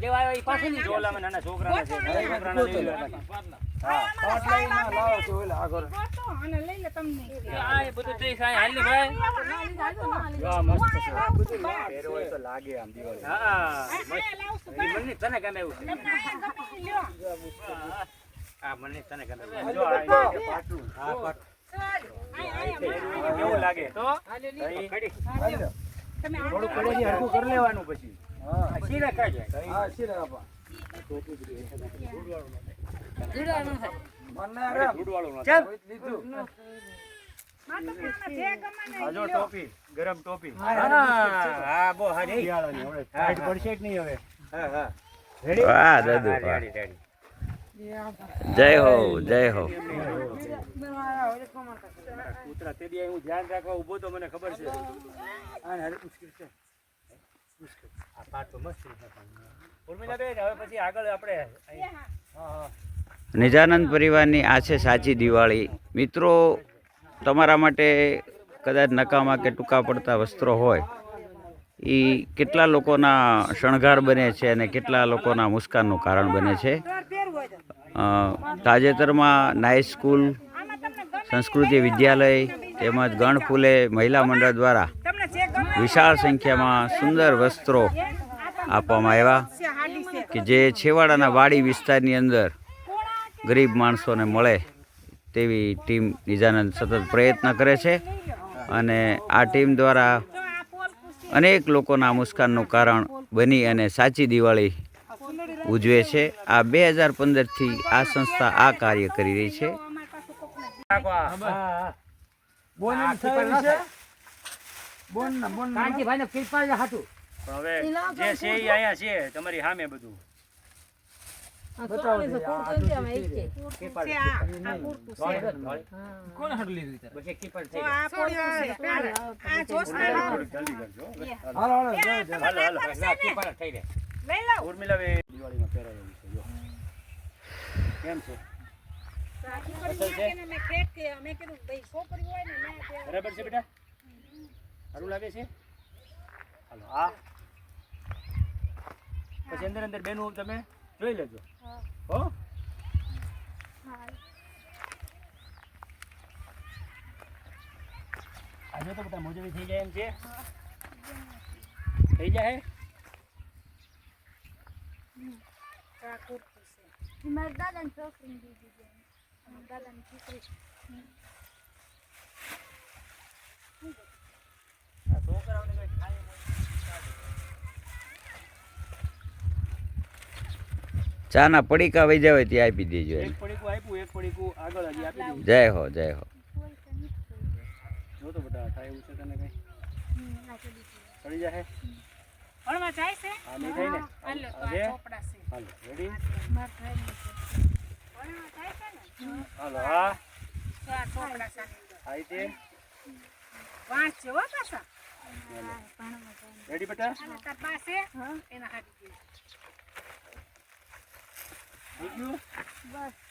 દેવા ઈ પાસે નહીં જો. ચોલામાં નાના છોકરાના છે છોકરાના લઈ લો એના. પાંચ લાવીને લાવો છો ઓલા આગળ આ બધું થઈ સાહેબ હાલ ને ભાઈ. વાહ, મસ્ત છે. પહેરવો હોય તો લાગે આમ દિવાળી. હા ઈ મને તને ગમે એવું છે. હા મને તને ગમે. જો આ પાટલું. આ પાટલું કેવું લાગે? તો? થોડું હરખું કરી લેવાનું પછી. હા આ સીધા હા શીરે બાપા મને અરે, રામ દૂધવાળું નથી. ચાલ લીધું આ જો ટોપી ગરમ ટોપી હા હા બહુ હારી શિયાળાની હવે ટાઈટ પડશે કે નહીં હવે હા હા રેડી વાહ દાદુ વાહ રેડી રેડી જય હો જય હો. કૂતરા તે હું ધ્યાન રાખવા ઊભો તો મને ખબર છે. નિજાનંદ પરિવારની આ છે સાચી દિવાળી. મિત્રો, તમારા માટે કદાચ નકામા કે ટૂંકા પડતા વસ્ત્રો હોય એ કેટલા લોકોના શણગાર બને છે અને કેટલા લોકોના મુસ્કાનનું કારણ બને છે? તાજેતરમાં નાઇસ સ્કૂલ, સંસ્કૃતિ વિદ્યાલય તેમજ ગણફૂલે મહિલા મંડળ દ્વારા વિશાળ સંખ્યામાં સુંદર વસ્ત્રો આપવામાં આવ્યા કે જે છેવાડાના વાડી વિસ્તારની અંદર ગરીબ માણસોને મળે તેવી ટીમ નિજાનંદ સતત પ્રયત્ન કરે છે અને આ ટીમ દ્વારા અનેક લોકોના મુસ્કાનનું કારણ બની અને સાચી દિવાળી ઉજવે છે. આ બે હજાર પંદરથી આ સંસ્થા આ કાર્ય કરી રહી છે. બોન ના બોન ના કાંચી ભાઈને હાટું. હવે જે છે એ અહીંયા છે તમારી સામે બધું. કેમ બરાબર છે બેટા? સારું લાગે છે? હાલો આ પછી અંદર અંદર બેનું તમે જોઈ લેજો. હો. આજે તો બધા મોજડી થઈ જાય એમ છે. થઈ જાય? મારા દાદાની છોકરીને દીધી છે. મારા દાદાની છોકરી આ છોકરાઓને કંઈ ખાય ચાના પડીકા વહી જાય ત્યાં આપી દેજો એક પડીકું આપ્યું એક પડીકું આગળ હજી આપી દઉં જય હો જય હો. તો થઈ. જો તો બેટા થાય એવું છે તને કઈ? તો. ચડી જાય હળવા જાય છે? આ મે ને. હાલો આ ચોપડા છે. હાલો રેડી માર ભાઈને છે. હળવા જાય છે ને? હાલો હા. તો આ ચોપડા છે. આ રીતે વાંચજો હો પાછા. આ ભણવા જાય. રેડી બેટા તાર પાસે એના હાડી દે થઈ ગયું બસ